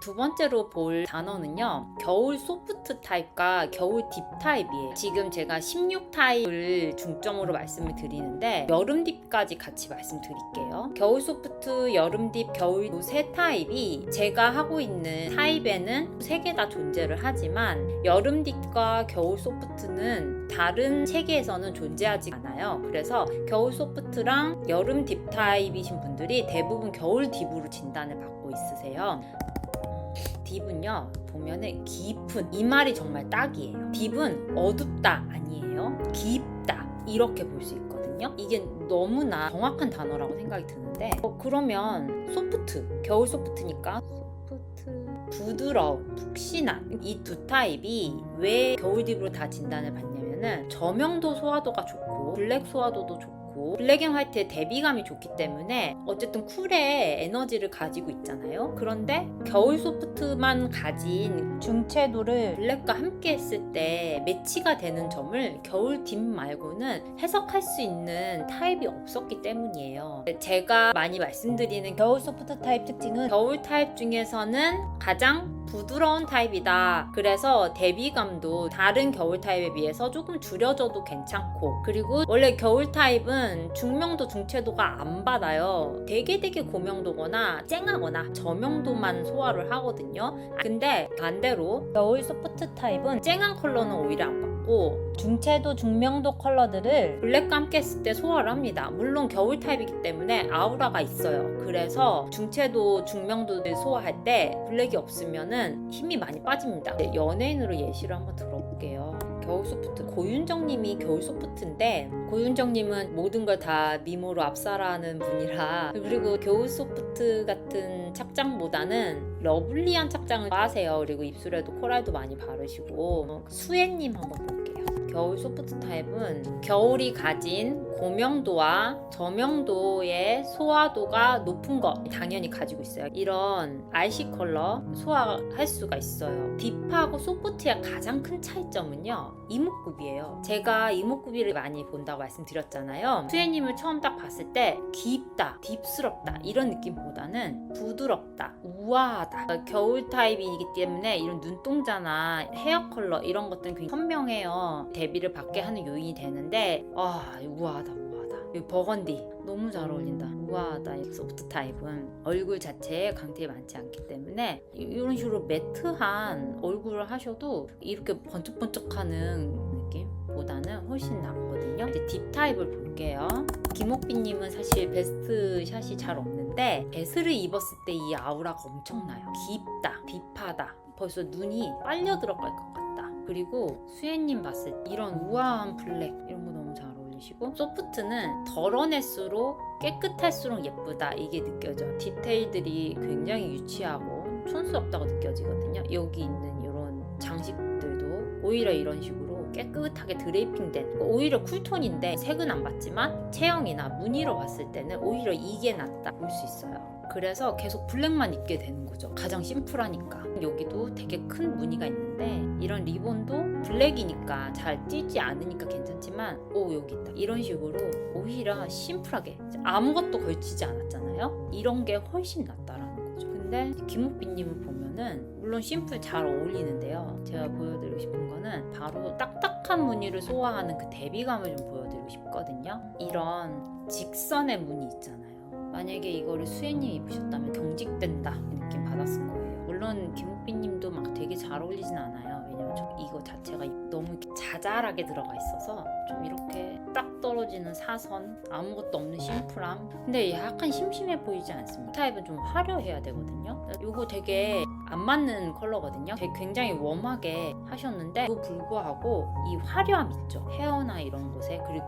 두 번째로 볼 단어는요. 겨울 소프트 타입과 겨울 딥 타입이에요. 지금 제가 16 타입을 중점으로 말씀을 드리는데 여름 딥까지 같이 말씀드릴게요. 겨울 소프트, 여름 딥, 겨울 이세 타입이 제가 하고 있는 타입에는 세 개 다 존재를 하지만 여름 딥과 겨울 소프트는 다른 체계에서는 존재하지 않아요. 그래서 겨울 소프트랑 여름 딥 타입이신 분들이 대부분 겨울 딥으로 진단을 받고 있으세요. 딥은요 보면은 깊은 이 말이 정말 딱이에요. 딥은 어둡다 아니에요. 깊다 이렇게 볼 수 있거든요. 이게 너무나 정확한 단어라고 생각이 드는데 어, 그러면 소프트 겨울 소프트니까 소프트 부드러움 푹신한 이 두 타입이 왜 겨울 딥으로 다 진단을 받냐면은 저명도 소화도가 좋고 블랙 소화도도 좋고 블랙 앤 화이트의 대비감이 좋기 때문에 어쨌든 쿨의 에너지를 가지고 있잖아요. 그런데 겨울 소프트만 가진 중채도를 블랙과 함께 했을 때 매치가 되는 점을 겨울 딥 말고는 해석할 수 있는 타입이 없었기 때문이에요. 제가 많이 말씀드리는 겨울 소프트 타입 특징은 겨울 타입 중에서는 가장 부드러운 타입이다. 그래서 대비감도 다른 겨울 타입에 비해서 조금 줄여줘도 괜찮고 그리고 원래 겨울 타입은 중명도 중채도가 안 받아요. 되게 되게 고명도거나 쨍하거나 저명도만 소화를 하거든요. 근데 반대로 겨울 소프트 타입은 쨍한 컬러는 오히려 안 받 고 중채도 중명도 컬러들을 블랙과 함께 했을 때 소화를 합니다. 물론 겨울 타입이기 때문에 아우라가 있어요. 그래서 중채도 중명도를 소화할 때 블랙이 없으면은 힘이 많이 빠집니다. 네, 연예인으로 예시를 한번 들어볼게요. 겨울 소프트 고윤정님이 겨울 소프트인데 고윤정님은 모든 걸 다 미모로 압살하는 분이라 그리고 겨울 소프트 같은 착장보다는 러블리한 착장을 하세요. 그리고 입술에도 코랄도 많이 바르시고 어, 수혜님 한번 볼게요. 겨울 소프트 타입은 겨울이 가진 고명도와 저명도의 소화도가 높은 거 당연히 가지고 있어요. 이런 아이시 컬러 소화할 수가 있어요. 딥하고 소프트의 가장 큰 차이점은요. 이목구비예요. 제가 이목구비를 많이 본다고 말씀드렸잖아요. 수혜님을 처음 딱 봤을 때 깊다, 딥스럽다 이런 느낌보다는 부드럽다, 우아하다. 겨울 타입이기 때문에 이런 눈동자나 헤어 컬러 이런 것들은 굉장히 선명해요. 대비를 받게 하는 요인이 되는데 아 우아하다 우아하다. 이 버건디 너무 잘 어울린다. 우아하다. 이 소프트 타입은 얼굴 자체에 강태이 많지 않기 때문에 이- 이런 식으로 매트한 얼굴을 하셔도 이렇게 번쩍번쩍하는 느낌보다는 훨씬 낫거든요. 이제 딥 타입을 볼게요. 김옥빈님은 사실 베스트 샷이 잘 없는데 베스를 입었을 때 이 아우라가 엄청나요. 깊다, 딥하다. 벌써 눈이 빨려 들어갈 것 같다. 그리고 수혜님 봤을 때 이런 우아한 블랙 이런 거 너무 잘 어울리시고 소프트는 덜어낼 수록 깨끗할수록 예쁘다 이게 느껴져. 디테일들이 굉장히 유치하고 촌스럽다고 느껴지거든요. 여기 있는 이런 장식들도 오히려 이런 식으로 깨끗하게 드레이핑된 오히려 쿨톤인데 색은 안 받지만 체형이나 무늬로 봤을 때는 오히려 이게 낫다 볼 수 있어요. 그래서 계속 블랙만 입게 되는 거죠. 가장 심플하니까. 여기도 되게 큰 무늬가 있는데 이런 리본도 블랙이니까 잘 띄지 않으니까 괜찮지만 오 여기 있다. 이런 식으로 오히려 심플하게 아무것도 걸치지 않았잖아요. 이런 게 훨씬 낫다라는 거죠. 근데 김옥빈님을 보면은 물론 심플 잘 어울리는데요. 제가 보여드리고 싶은 거는 바로 딱딱한 무늬를 소화하는 그 대비감을 좀 보여드리고 싶거든요. 이런 직선의 무늬 있잖아요. 만약에 이거를 수혜님 입으셨다면 경직된다 이 느낌 받았을 거예요. 물론 김옥빈님도 막 되게 잘 어울리진 않아요. 왜냐면 저 이거 자체가 너무 자잘하게 들어가 있어서 좀 이렇게 딱 떨어지는 사선 아무것도 없는 심플함. 근데 약간 심심해 보이지 않습니까? 타입은 좀 화려해야 되거든요. 이거 되게 안 맞는 컬러거든요. 되게 굉장히 웜하게 하셨는데 또 불구하고 이 화려함 있죠. 헤어나 이런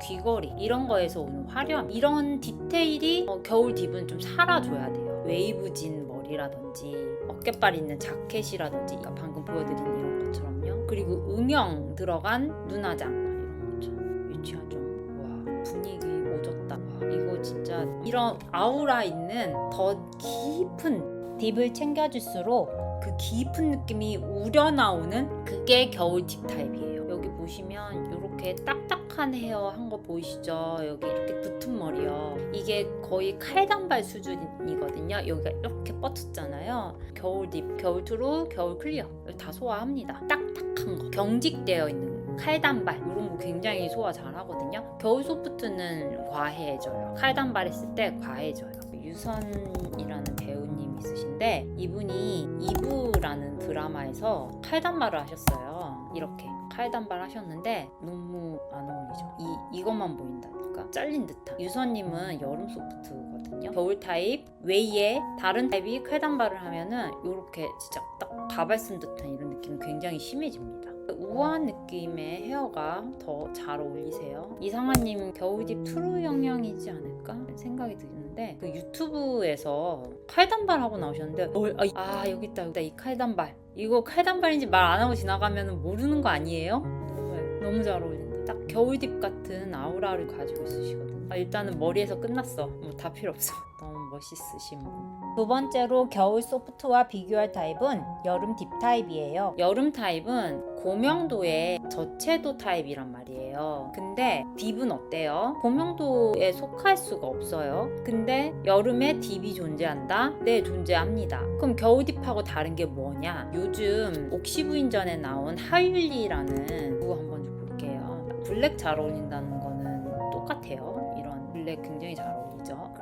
귀걸이 이런 거에서 오는 화려함 이런 디테일이 어, 겨울 딥은 좀 살아줘야 돼요. 웨이브진 머리라든지 어깨빨 있는 자켓이라든지 그러니까 방금 보여드린 이런 것처럼요. 그리고 음영 들어간 눈화장 이런 것처럼 유치하죠. 와 분위기 오졌다. 와, 이거 진짜 이런 아우라 있는 더 깊은 딥을 챙겨줄수록 그 깊은 느낌이 우려 나오는 그게 겨울 딥 타입이에요. 여기 보시면 이렇게 이렇게 딱딱한 헤어 한 거 보이시죠? 여기 이렇게 붙은 머리요. 이게 거의 칼단발 수준이거든요. 여기가 이렇게 뻗었잖아요. 겨울 딥, 겨울 투루, 겨울 클리어 다 소화합니다. 딱딱한 거, 경직되어 있는 칼단발 이런 거 굉장히 소화 잘 하거든요. 겨울 소프트는 과해져요. 칼단발 했을 때 과해져요. 유선이라는 배우님이 있으신데 이분이 이브라는 드라마에서 칼단발을 하셨어요. 이렇게 칼단발 하셨는데 너무 안 어울리죠. 이 이것만 보인다니까 잘린 듯한. 유선님은 여름 소프트거든요. 겨울 타입 외에 다른 타입이 칼단발을 하면은 이렇게 진짜 딱 가발 쓴 듯한 이런 느낌 굉장히 심해집니다. 우아한 느낌의 헤어가 더 잘 어울리세요. 이상하님 겨울딥 트루 영향이지 않을까 생각이 드는 데 그 유튜브에서 칼단발 하고 나오셨는데 뭘, 아, 아 여기 있다 여기 있다 이 칼단발 이거 칼단발인지 말 안 하고 지나가면 모르는 거 아니에요? 너무, 너무 잘 어울린다. 딱 겨울딥 같은 아우라를 가지고 있으시거든요. 아, 일단은 머리에서 끝났어. 뭐 다 필요 없어. 너무 멋있으신 분. 두 번째로 겨울 소프트와 비교할 타입은 여름 딥 타입이에요. 여름 타입은 고명도의 저채도 타입이란 말이에요. 근데 딥은 어때요? 고명도에 속할 수가 없어요. 근데 여름에 딥이 존재한다? 네, 존재합니다. 그럼 겨울 딥하고 다른 게 뭐냐? 요즘 옥시부인전에 나온 하율리라는 그거 한번 좀 볼게요. 블랙 잘 어울린다는 거는 똑같아요. 이런 블랙 굉장히 잘 어울리죠.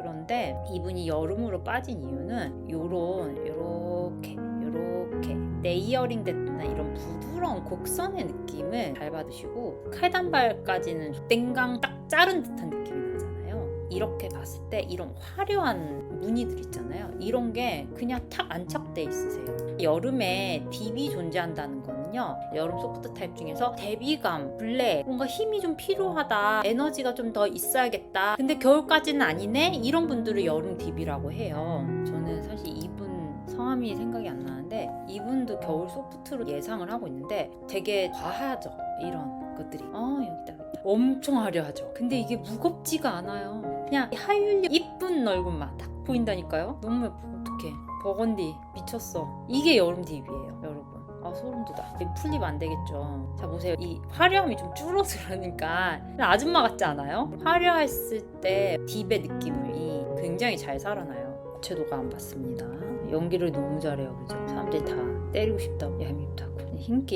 그런데 이분이 여름으로 빠진 이유는 요런 요렇게 요렇게 레이어링 됐나 이런 부드러운 곡선의 느낌을 잘 받으시고 칼단발까지는 땡강 딱 자른 듯한 느낌이 나잖아요. 이렇게 봤을 때 이런 화려한 무늬들 있잖아요. 이런 게 그냥 탁 안착돼 있으세요. 여름에 딥이 존재한다는 거는요. 여름 소프트 타입 중에서 대비감, 블랙, 뭔가 힘이 좀 필요하다. 에너지가 좀 더 있어야겠다. 근데 겨울까지는 아니네. 이런 분들을 여름 딥이라고 해요. 저는 사실 이분 성함이 생각이 안 나는데 이분도 겨울 소프트로 예상을 하고 있는데 되게 과하죠. 이런 것들이. 어 여기다 여기다. 엄청 화려하죠. 근데 이게 무겁지가 않아요. 그냥 하율리 이쁜 얼굴만 딱 보인다니까요. 너무 예뻐. 어떡해. 버건디 미쳤어. 이게 여름 딥이에요, 여러분. 아 소름 돋아. 이 풀립 안 되겠죠. 자 보세요. 이 화려함이 좀 줄어들으니까 아줌마 같지 않아요? 화려했을 때 딥의 느낌이 굉장히 잘 살아나요. 채도가 안 받습니다. 연기를 너무 잘해요, 그죠? 사람들이 다 때리고 싶다고 얄밉다고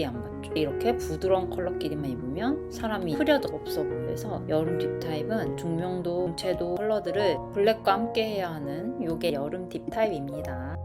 안 받죠. 이렇게 부드러운 컬러끼리만 입으면 사람이 흐려도 없어 보여서 여름 딥 타입은 중명도, 채도 컬러들을 블랙과 함께 해야 하는 요게 여름 딥 타입입니다.